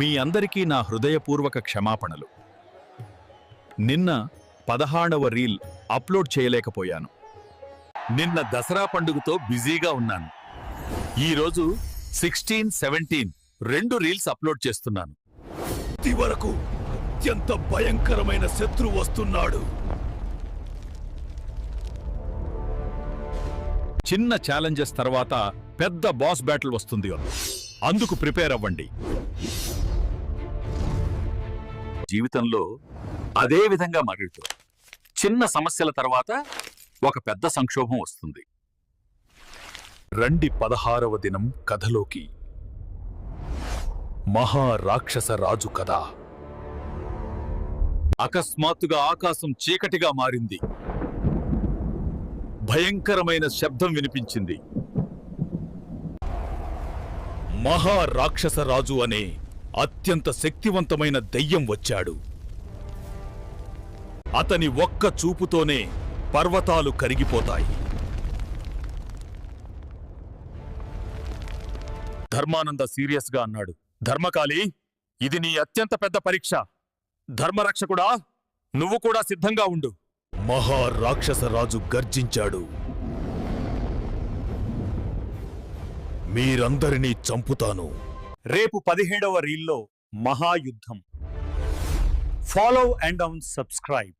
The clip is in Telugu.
మీ అందరికీ నా హృదయపూర్వక క్షమాపణలు. నిన్న పదహాడవ రీల్ అప్లోడ్ చేయలేకపోయాను. నిన్న దసరా పండుగతో బిజీగా ఉన్నాను. ఈరోజు సిక్స్టీన్ సెవెంటీన్ రెండు రీల్స్ అప్లోడ్ చేస్తున్నాను. ఇది వరకు అత్యంత భయంకరమైన శత్రువు వస్తున్నాడు. చిన్న ఛాలెంజెస్ తర్వాత పెద్ద బాస్ బ్యాటిల్ వస్తుంది. అందుకు ప్రిపేర్ అవ్వండి. జీవితంలో అదే విధంగా మరుగుతూ చిన్న సమస్యల తర్వాత ఒక పెద్ద సంక్షోభం వస్తుంది. రండి పదహారవ దినం కథలోకి. మహారాక్షస రాజు కథ. అకస్మాత్తుగా ఆకాశం చీకటిగా మారింది. భయంకరమైన శబ్దం వినిపించింది. మహారాక్షస రాజు అనే అత్యంత శక్తివంతమైన దెయ్యం వచ్చాడు. అతని ఒక్క చూపుతోనే పర్వతాలు కరిగిపోతాయి. ధర్మానంద సీరియస్గా అన్నాడు. ధర్మకాళి ఇది నీ అత్యంత పెద్ద పరీక్ష. ధర్మరక్షకుడా నువ్వు కూడా సిద్ధంగా ఉండు. మహారాక్షసరాజు గర్జించాడు. మీరందరినీ చంపుతాను. రేపు పదిహేడవ రీల్లో మహాయుద్ధం. ఫాలో అండ్ అవున్ సబ్స్క్రైబ్